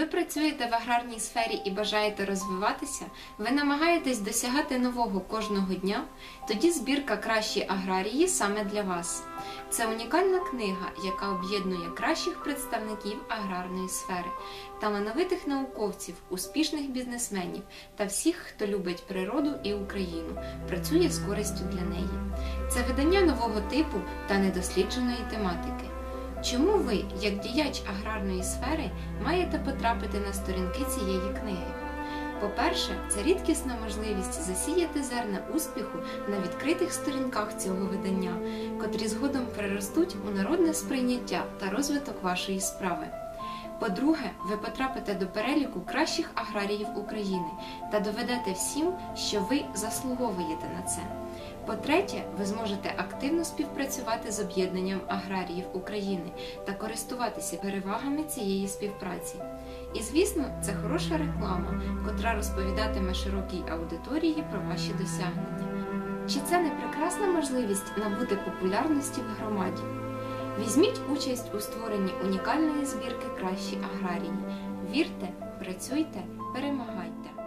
Ви працюєте в аграрній сфері і бажаєте розвиватися? Ви намагаєтесь досягати нового кожного дня? Тоді збірка Кращі аграрії саме для вас. Це унікальна книга, яка об'єднує кращих представників аграрної сфери, талановитих науковців, успішних бізнесменів та всіх, хто любить природу і Україну, працює з користю для неї. Це видання нового типу та недослідженої тематики. Чому ви, як діяч аграрної сфери, маєте потрапити на сторінки цієї книги? По-перше, це рідкісна можливість засіяти зерна успіху на відкритих сторінках цього видання, котрі згодом переростуть у народне сприйняття та розвиток вашої справи. По-друге, ви потрапите до переліку кращих аграріїв України та доведете всім, що ви заслуговуєте на це. По-третє, ви зможете активно співпрацювати з об'єднанням аграріїв України та користуватися перевагами цієї співпраці. І звісно, це хороша реклама, котра розповідатиме широкій аудиторії про ваші досягнення. Чи це не прекрасна можливість набути популярності в громаді? Візьміть участь у створенні унікальної збірки Кращі аграрії. Вірте, працюйте, перемагайте!